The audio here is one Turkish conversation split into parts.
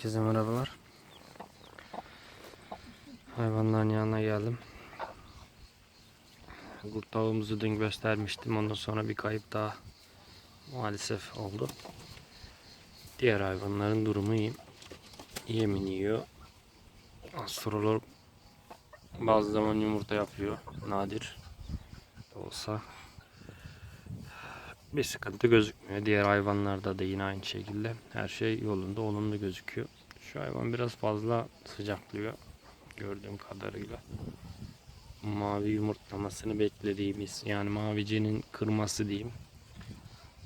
Herkese merhabalar. Hayvanların yanına geldim. Kurt tavuğumuzu dün göstermiştim. Ondan sonra bir kayıp daha maalesef oldu. Diğer hayvanların durumu iyi. Yemin yiyor. Astrolog bazı zaman yumurta yapıyor. Nadir de olsa. Bir sıkıntı gözükmüyor. Diğer hayvanlarda da yine aynı şekilde her şey yolunda olumlu gözüküyor. Şu hayvan biraz fazla sıcaklıyor gördüğüm kadarıyla. Mavi yumurtlamasını beklediğimiz yani mavicinin kırması diyeyim.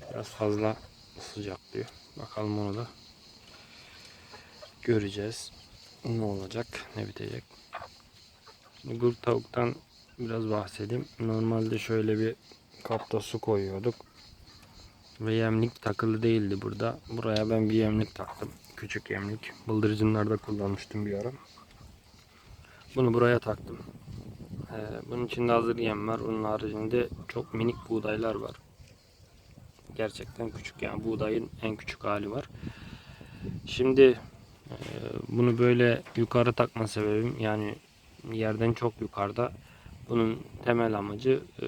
Biraz fazla sıcaklıyor. Bakalım onu da göreceğiz. Ne olacak, ne bitecek. Gurt tavuktan biraz bahsedeyim. Normalde şöyle bir kapta su koyuyorduk. Ve yemlik takılı değildi burada. Buraya ben bir yemlik taktım. Küçük yemlik. Bıldırcınlarda kullanmıştım bir ara. Bunu buraya taktım. Ee, bunun içinde hazır yem var. Onun haricinde çok minik buğdaylar var. Gerçekten küçük yani buğdayın en küçük hali var. Şimdi e, bunu böyle yukarı takma sebebim yani yerden çok yukarıda. Bunun temel amacı e,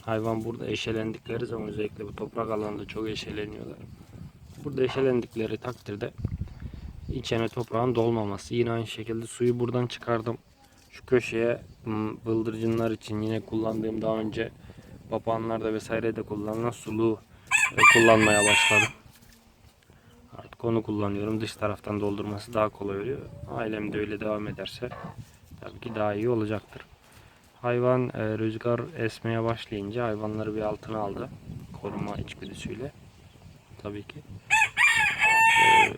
hayvan burada eşelendikleri zaman özellikle bu toprak alanında çok eşeleniyorlar. Burada eşelendikleri takdirde içine toprağın dolmaması. Yine aynı şekilde suyu buradan çıkardım. Şu köşeye m, bıldırcınlar için yine kullandığım daha önce papağanlarda vesaire de kullanılan suluğu e, kullanmaya başladım. Artık onu kullanıyorum. Dış taraftan doldurması daha kolay oluyor. Ailem de öyle devam ederse tabii ki daha iyi olacaktır. Hayvan e, rüzgar esmeye başlayınca hayvanları bir altına aldı. Koruma içgüdüsüyle. Tabii ki. E,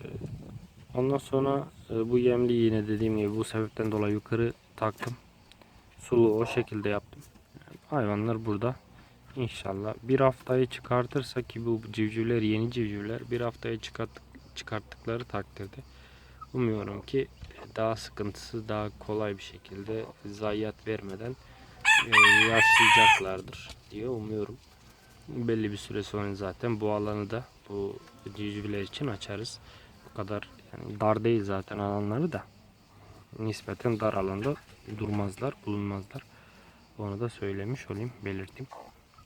ondan sonra e, bu yemliği yine dediğim gibi bu sebepten dolayı yukarı taktım. Sulu o şekilde yaptım. Hayvanlar burada. İnşallah bir haftayı çıkartırsa ki bu civcivler yeni civcivler bir haftayı çıkarttık, çıkarttıkları takdirde umuyorum ki daha sıkıntısız daha kolay bir şekilde zayiat vermeden e, yaşayacaklardır diye umuyorum. Belli bir süre sonra zaten bu alanı da bu civcivler için açarız. Bu kadar yani dar değil zaten alanları da nispeten dar alanda durmazlar, bulunmazlar. Onu da söylemiş olayım, belirteyim.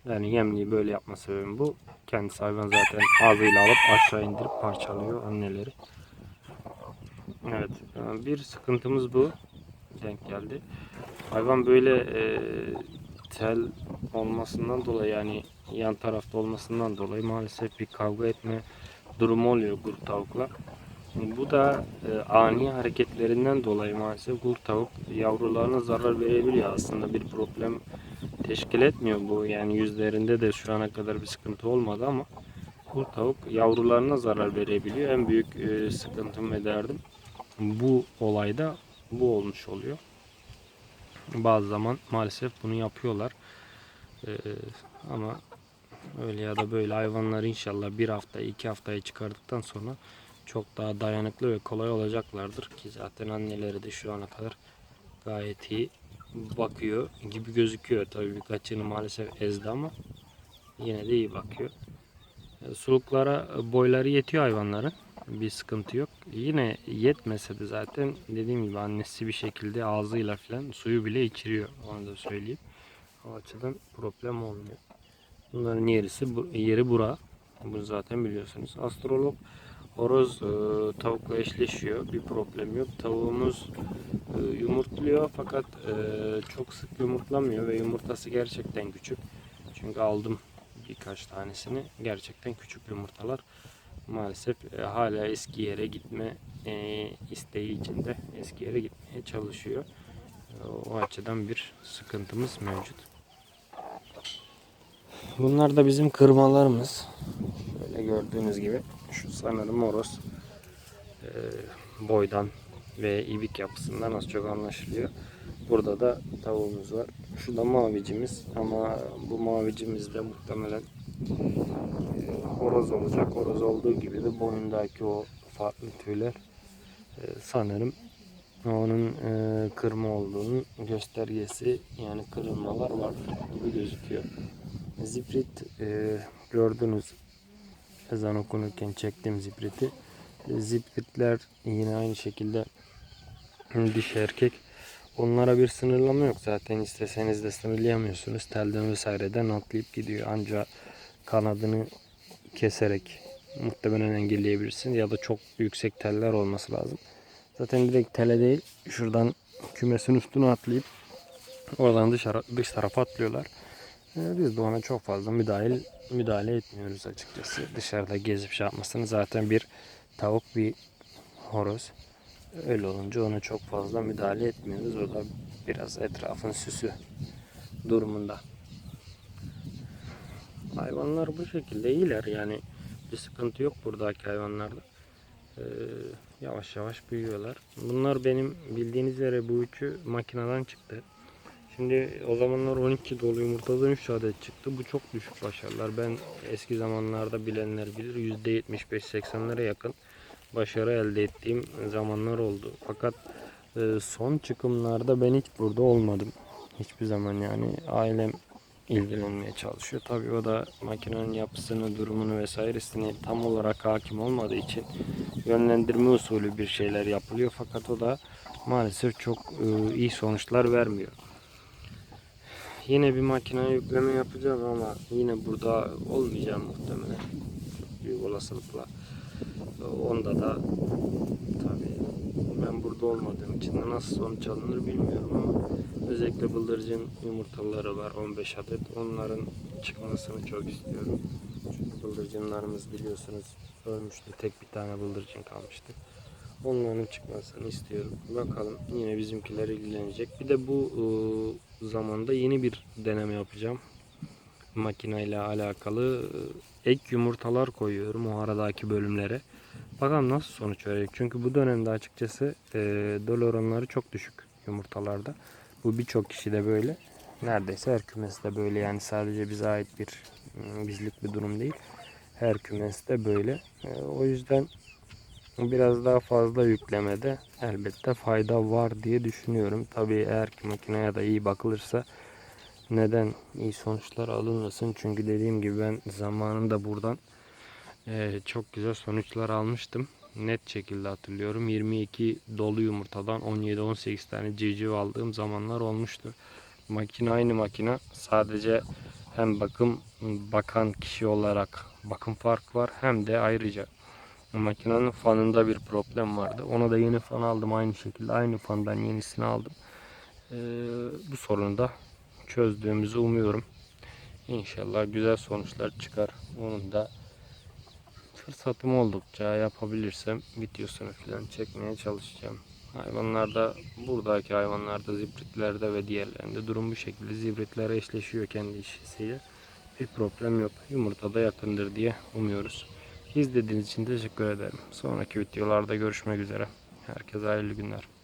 Yani yemliği böyle yapma sebebim bu. Kendisi hayvan zaten ağzıyla alıp aşağı indirip parçalıyor anneleri. Evet, bir sıkıntımız bu. Denk geldi. Hayvan böyle e, tel olmasından dolayı yani yan tarafta olmasından dolayı maalesef bir kavga etme durumu oluyor kurt tavukla. Bu da e, ani hareketlerinden dolayı maalesef kurt tavuk yavrularına zarar verebiliyor. Aslında bir problem teşkil etmiyor bu. Yani yüzlerinde de şu ana kadar bir sıkıntı olmadı ama kurt tavuk yavrularına zarar verebiliyor. En büyük e, sıkıntım ve derdim bu olayda bu olmuş oluyor. Bazı zaman maalesef bunu yapıyorlar. Ee, ama öyle ya da böyle hayvanlar inşallah bir hafta iki haftayı çıkardıktan sonra çok daha dayanıklı ve kolay olacaklardır ki zaten anneleri de şu ana kadar gayet iyi bakıyor gibi gözüküyor. Tabii birkaçını maalesef ezdi ama yine de iyi bakıyor. E, Suluklara boyları yetiyor hayvanların. Bir sıkıntı yok. Yine yetmese de zaten dediğim gibi annesi bir şekilde ağzıyla falan suyu bile içiriyor. Onu da söyleyeyim. O açıdan problem olmuyor. Bunların yerisi bu- yeri bura. Bunu zaten biliyorsunuz. Astrolog horoz e, tavukla eşleşiyor. Bir problem yok. Tavuğumuz e, yumurtluyor fakat e, çok sık yumurtlamıyor ve yumurtası gerçekten küçük. Çünkü aldım birkaç tanesini. Gerçekten küçük yumurtalar. Maalesef e, hala eski yere gitme e, isteği içinde eski yere gitmeye çalışıyor. E, o açıdan bir sıkıntımız mevcut. Bunlar da bizim kırmalarımız. Böyle gördüğünüz gibi şu sanırım horoz e, boydan ve ibik yapısından az çok anlaşılıyor. Burada da tavuğumuz var. Şu da mavicimiz ama bu mavicimiz de muhtemelen horoz olacak. Horoz olduğu gibi de boynundaki o farklı tüyler e, sanırım onun e, kırma olduğunun göstergesi yani kırılmalar var gibi gözüküyor. Zifrit e, gördünüz ezan okunurken çektim zibriti. E, Zibritler yine aynı şekilde dişi erkek. Onlara bir sınırlama yok zaten isteseniz de sınırlayamıyorsunuz. Telden vesaireden atlayıp gidiyor. Ancak kanadını keserek muhtemelen engelleyebilirsiniz ya da çok yüksek teller olması lazım. Zaten direkt tele değil şuradan kümesin üstüne atlayıp oradan dışarı dış tarafa atlıyorlar. Ee, Biz de ona çok fazla müdahil müdahale etmiyoruz açıkçası. Dışarıda gezip şey yapmasını zaten bir tavuk bir horoz. Öyle olunca ona çok fazla müdahale etmiyoruz. O da biraz etrafın süsü durumunda. Hayvanlar bu şekilde iyiler yani bir sıkıntı yok buradaki hayvanlarda. Ee, yavaş yavaş büyüyorlar. Bunlar benim bildiğiniz üzere bu üçü makineden çıktı. Şimdi o zamanlar 12 dolu yumurtadan 3 adet çıktı. Bu çok düşük başarılar. Ben eski zamanlarda bilenler bilir %75-80'lere yakın başarı elde ettiğim zamanlar oldu. Fakat e, son çıkımlarda ben hiç burada olmadım. Hiçbir zaman yani ailem ilgilenmeye çalışıyor. Tabii o da makinenin yapısını, durumunu vesairesini tam olarak hakim olmadığı için yönlendirme usulü bir şeyler yapılıyor. Fakat o da maalesef çok e, iyi sonuçlar vermiyor. Yine bir makine yükleme yapacağım ama yine burada olmayacağım muhtemelen. Büyük olasılıkla. Onda da ben burada olmadığım için nasıl sonuç alınır bilmiyorum ama özellikle bıldırcın yumurtaları var 15 adet. Onların çıkmasını çok istiyorum. Çünkü bıldırcınlarımız biliyorsunuz ölmüştü. Tek bir tane bıldırcın kalmıştı. Onların çıkmasını istiyorum. Bakalım yine bizimkiler ilgilenecek. Bir de bu e, zamanda yeni bir deneme yapacağım. Makineyle alakalı e, ek yumurtalar koyuyorum o aradaki bölümlere. Bakalım nasıl sonuç verecek. Çünkü bu dönemde açıkçası e, döl oranları çok düşük yumurtalarda. Bu birçok kişi de böyle. Neredeyse her kümeste böyle yani sadece bize ait bir mm, bizlik bir durum değil. Her kümeste böyle. E, o yüzden biraz daha fazla yüklemede elbette fayda var diye düşünüyorum. Tabii eğer ki makineye de iyi bakılırsa neden iyi sonuçlar alınmasın? Çünkü dediğim gibi ben zamanında buradan eee, çok güzel sonuçlar almıştım. Net şekilde hatırlıyorum. 22 dolu yumurtadan 17-18 tane civciv aldığım zamanlar olmuştu. Makine aynı makine. Sadece hem bakım bakan kişi olarak bakım farkı var hem de ayrıca makinenin fanında bir problem vardı. Ona da yeni fan aldım aynı şekilde. Aynı fandan yenisini aldım. Eee, bu sorunu da çözdüğümüzü umuyorum. İnşallah güzel sonuçlar çıkar. Onun da fırsatım oldukça yapabilirsem videosunu falan çekmeye çalışacağım. Hayvanlarda buradaki hayvanlarda zibritlerde ve diğerlerinde durum bu şekilde. Zibritler eşleşiyor kendi işisiyle. Bir problem yok. Yumurta da yakındır diye umuyoruz. İzlediğiniz için teşekkür ederim. Sonraki videolarda görüşmek üzere. Herkese hayırlı günler.